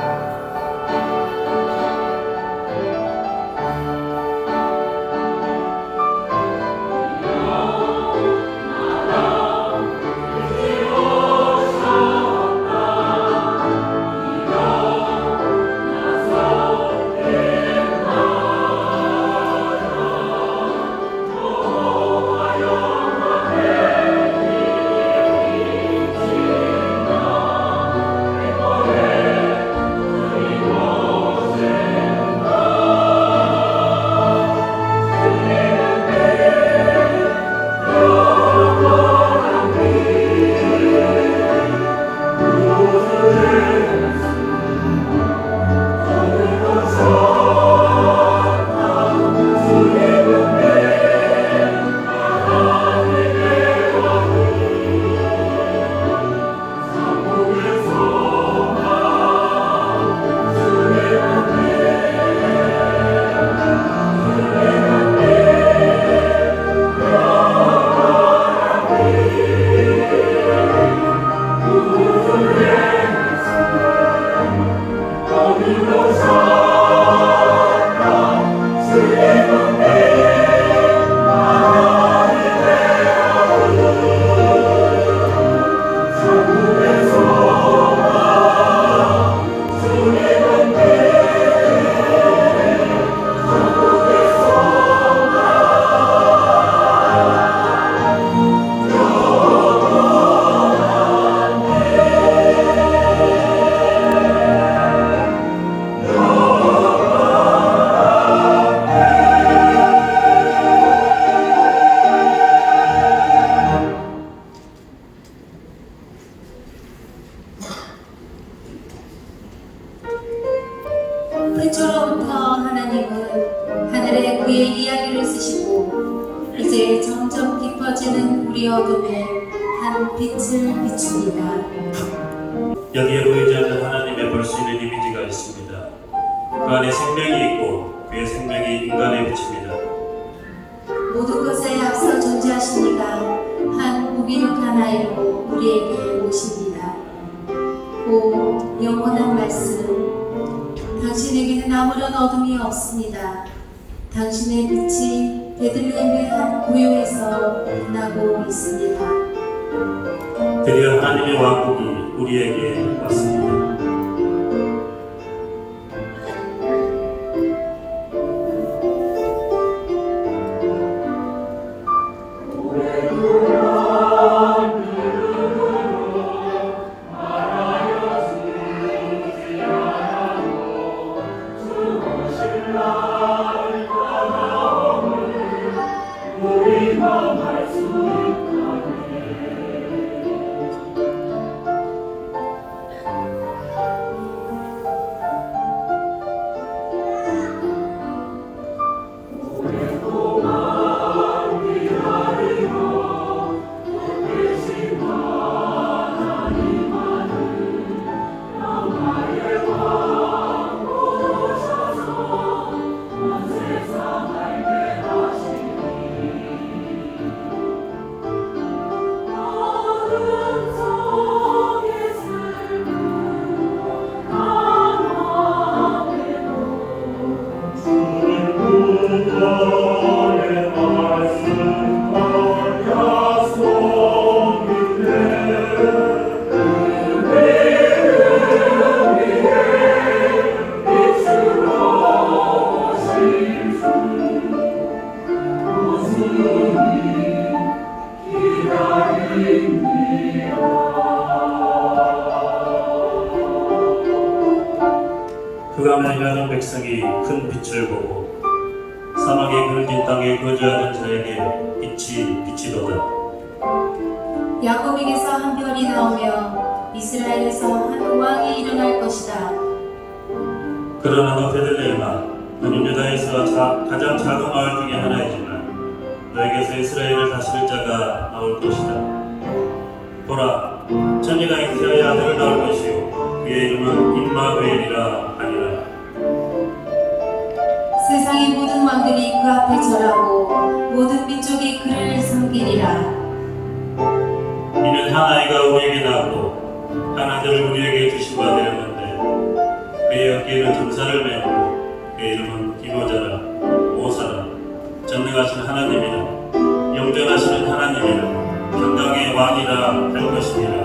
그 이미지가 있습니다. 그 안에 생명이 있고 그의 생명이 인간에 비칩니다. 모든 것에 앞서 존재하시니까 한 무기력한 아이로 우리에게 오십니다. 오 영원한 말씀 당신에게는 아무런 어둠이 없습니다. 당신의 빛이 베들레헴의 한 고요에서 빛나고 있습니다. 드디어 하나님의 왕국이 우리에게 왔습니다. 그의 이름은 임마누엘이라 하니라. 세상의 모든 왕들이 그 앞에 절하고 모든 민족이 그를 섬기리라. 이는 한 아이가 우리에게 낳고 한 아들을 우리에게 주신 바 되었는데 그의 어깨에는 정사를 메고 그의 이름은 기도자라 오사라. 전능하신 하나님이라 영전하시는 하나님이라 평강의 왕이라 할 것이니라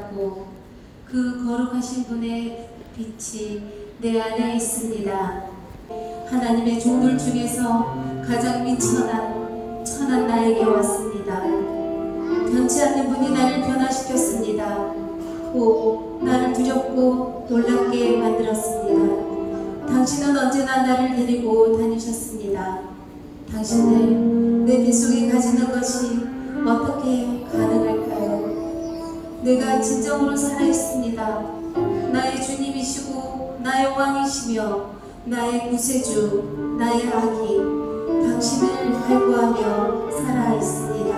선택받았고 그 거룩하신 분의 빛이 내 안에 있습니다. 하나님의 종들 중에서 가장 미천한 천한 나에게 왔습니다. 변치 않는 분이 나를 변화시켰습니다. 오, 나를 두렵고 놀랍게 만들었습니다. 당신은 언제나 나를 데리고 다니셨습니다. 당신을 내 뱃속에 가지는 것이 어떻게 가능할까요? 내가 진정으로 살아있습니다. 나의 주님이시고 나의 왕이시며 나의 구세주, 나의 아기, 당신을 갈구하며 살아있습니다.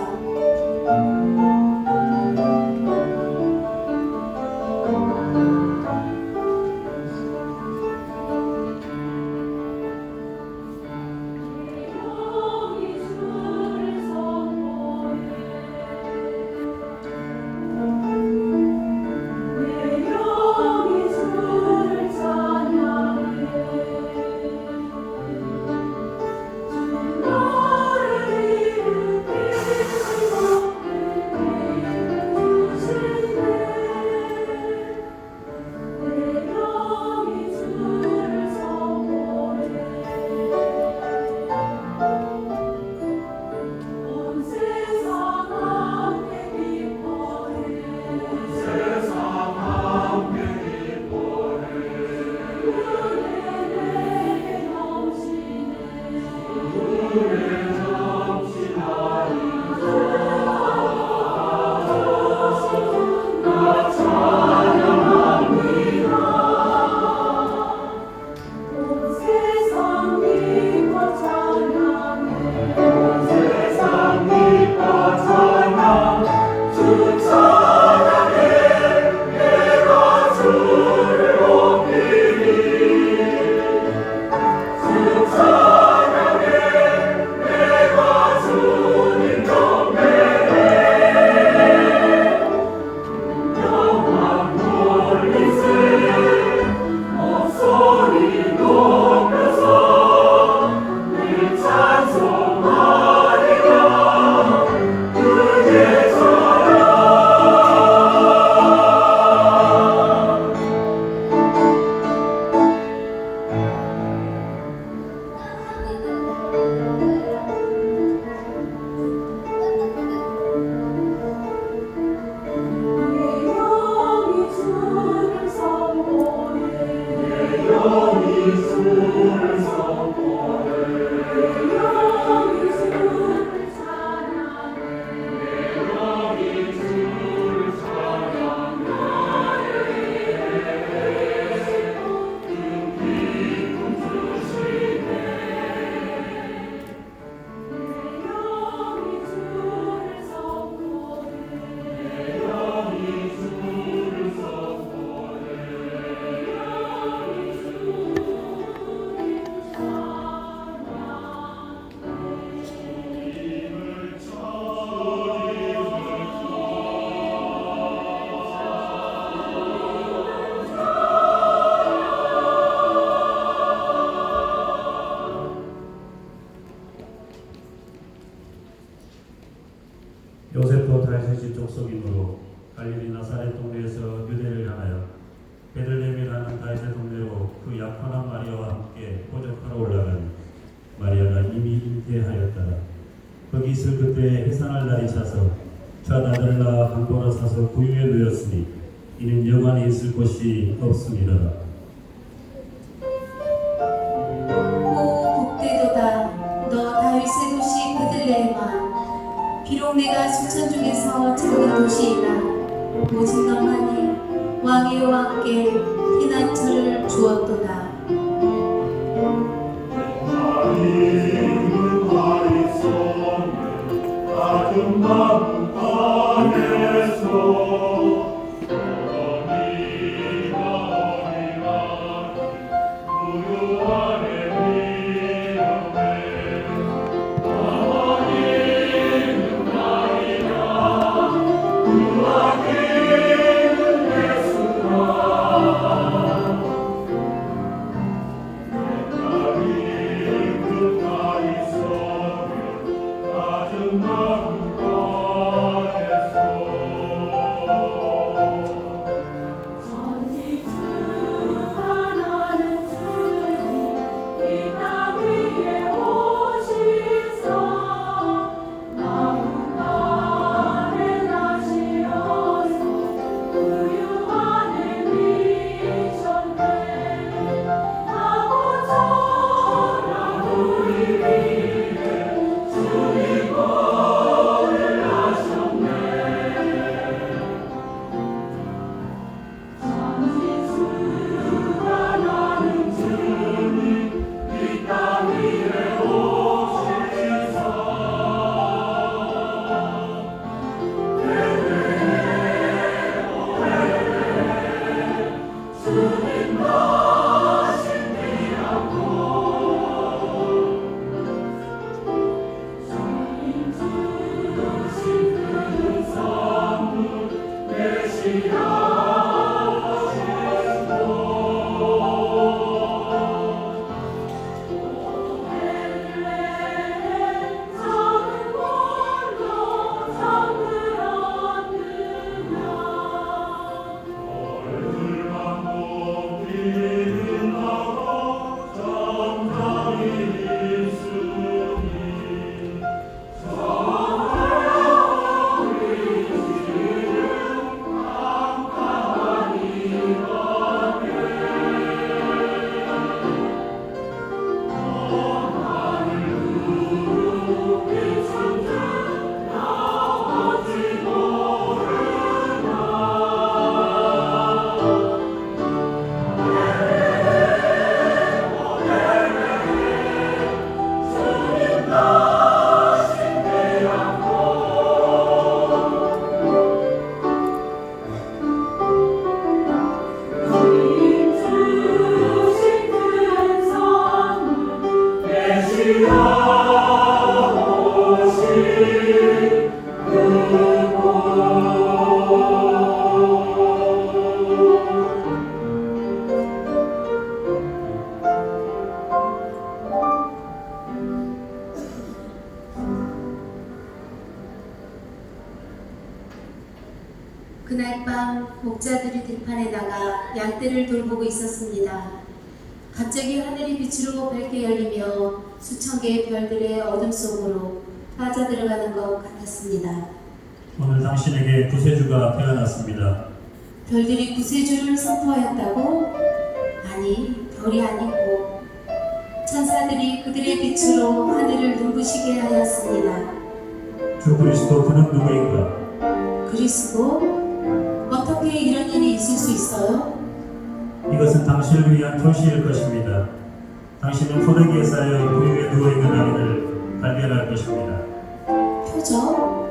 사서 구유에 누였으니 이는 영안에 있을 곳이 없습니다. 오 복되도다 너 다윗의 도시 베들레헴아 비록 내가 수천 중에서 작은 도시이나 오직 너만이 왕의 왕께 피난처를 주었도다 그날 밤 목자들이 들판에 나가 양떼를 돌보고 있었습니다. 갑자기 하늘이 빛으로 밝게 열리며 수천 개의 별들의 어둠 속으로 빠져들어가는 것 같았습니다. 오늘 당신에게 구세주가 태어났습니다. 별들이 구세주를 선포하였다고? 아니, 별이 아니고 천사들이 그들의 빛으로 하늘을 눈부시게 하였습니다. 주 그리스도 그는 누구인가? 그리스도? 어떻게 이런 일이 있을 수 있어요? 이것은 당신을 위한 표시일 것입니다. 당신은 포대기에 쌓여 부유에 누워있는 아기를 발견할 것입니다. 표적?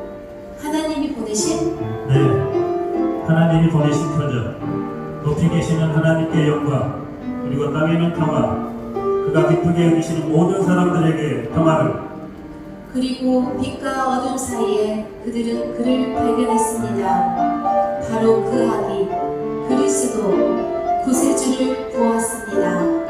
하나님이 보내신? 네, 하나님이 보내신 표적, 높이 계시는 하나님께 영광, 그리고 땅에는 평화, 그가 기쁘게 여기시는 모든 사람들에게 평화를 그리고 빛과 어둠 사이에 그들은 그를 발견했습니다. 바로 그 아기 그리스도 구세주를 보았습니다.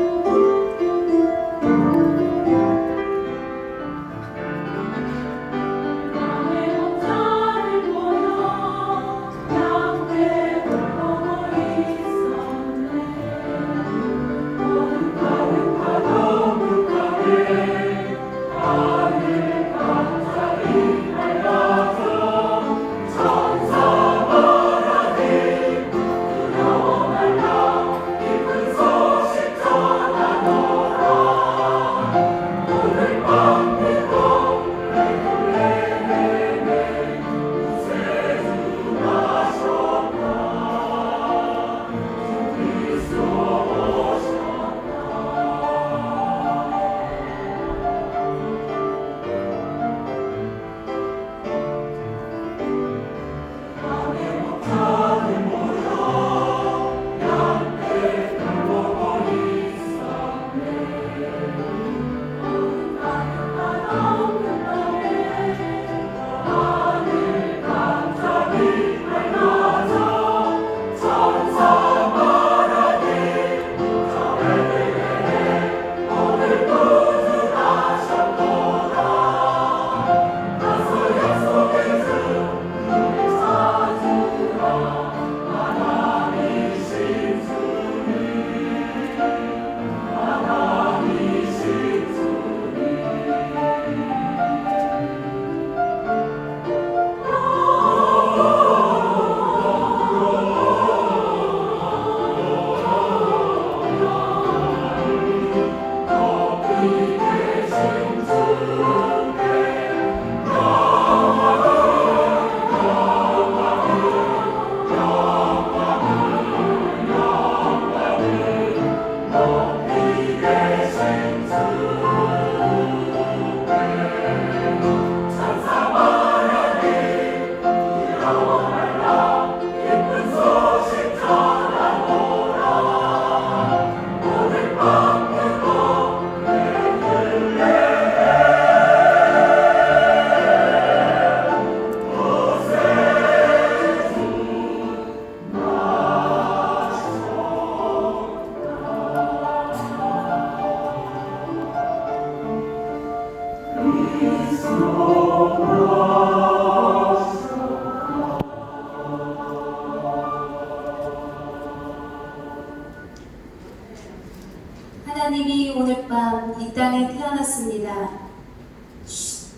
쉿,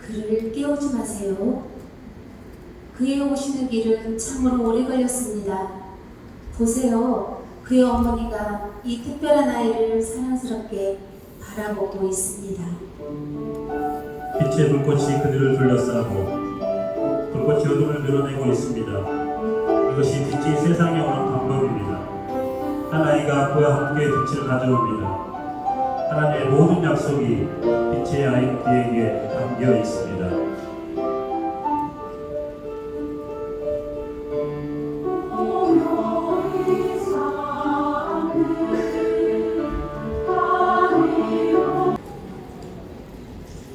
그를 깨우지 마세요. 그의 오시는 길은 참으로 오래 걸렸습니다. 보세요. 그의 어머니가 이 특별한 아이를 사랑스럽게 바라보고 있습니다. 빛의 불꽃이 그들을 둘러싸고 불꽃이 어둠을 밀어내고 있습니다. 이것이 빛이 세상에 오는 방법입니다. 한 아이가 그와 함께 빛을 가져옵니다. 하나님의 모든 약속이 빛의 아이에게 담겨 있습니다.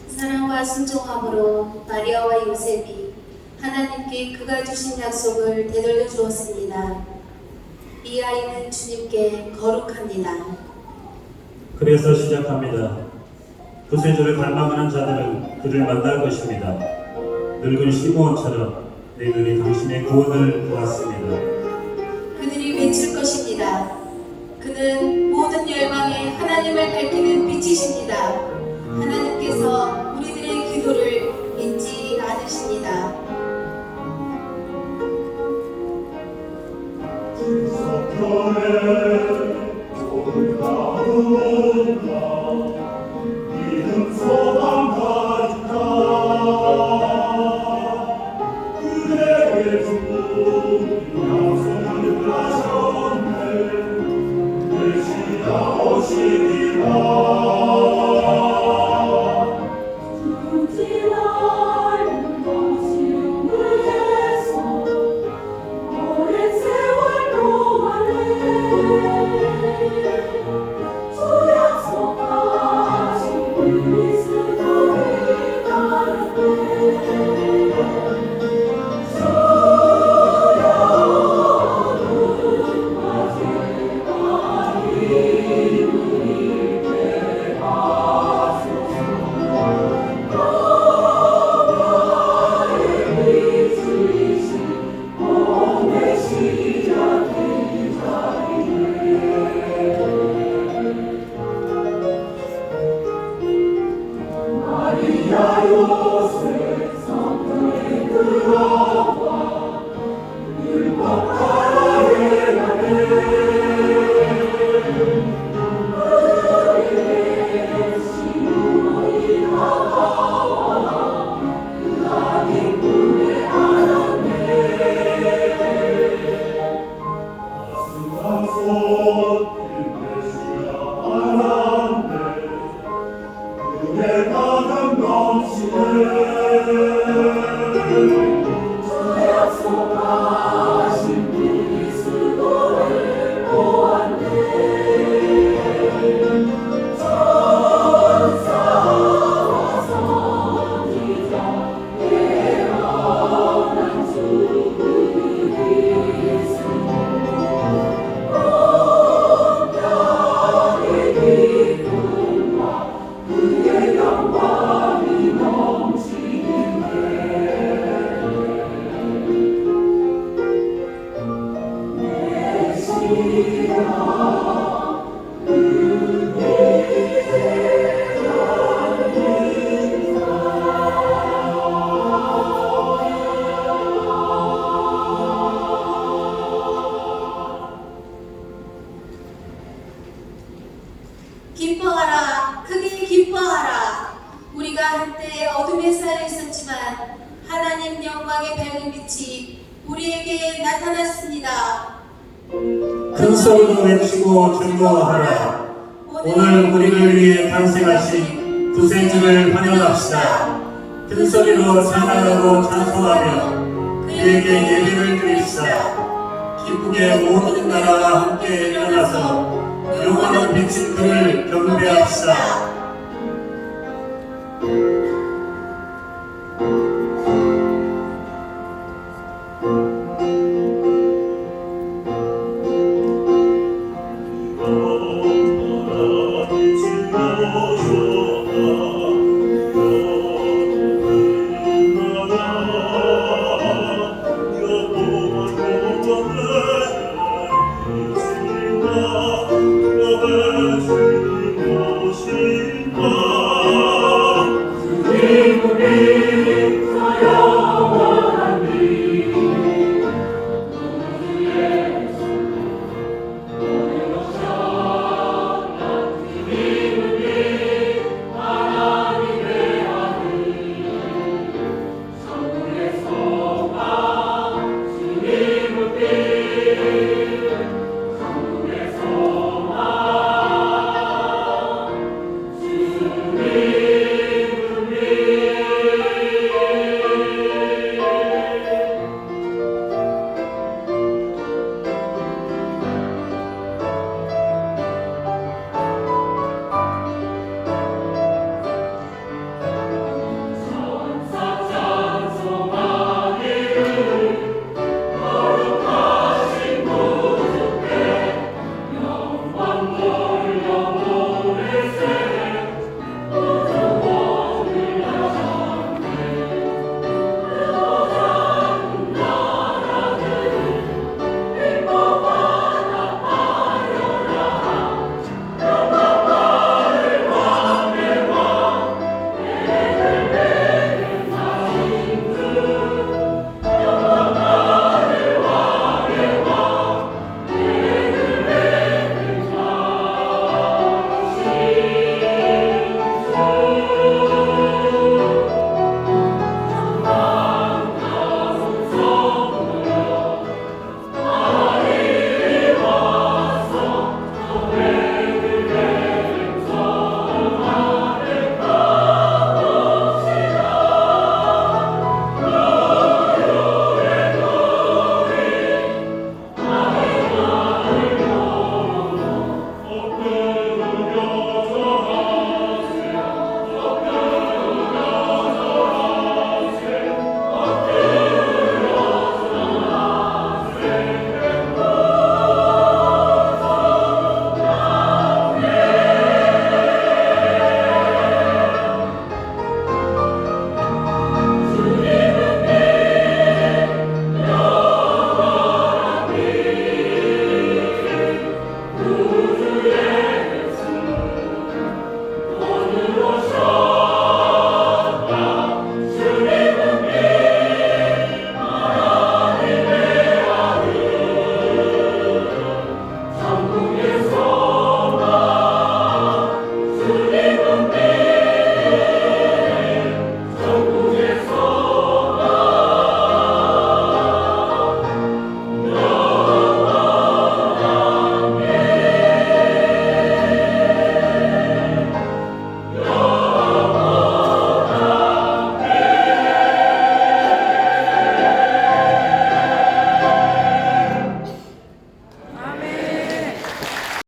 사랑과 순종함으로 마리아와 요셉이 하나님께 그가 주신 약속을 되돌려 주었습니다. 이 아이는 주님께 거룩합니다. 그래서 시작합니다. 구세주를 갈망하는 자들은 그를 만날 것입니다. 늙은 시므온처럼 내 눈이 당신의 구원을 보았습니다. 그들이 외칠 것입니다. 그는 모든 열방에 하나님을 밝히는 빛이십니다. 하나님께서 빛이 우리에게 나타났습니다. 큰 소리로 외치고 증거하라. 오늘 우리를 위해 탄생하신 구세주를 환영합시다. 큰 소리로 찬양하고 찬송하며 그에게 예배를 드립시다. 기쁘게 모든 나라와 함께 일어나서 영원한 빛인 그를 경배합시다.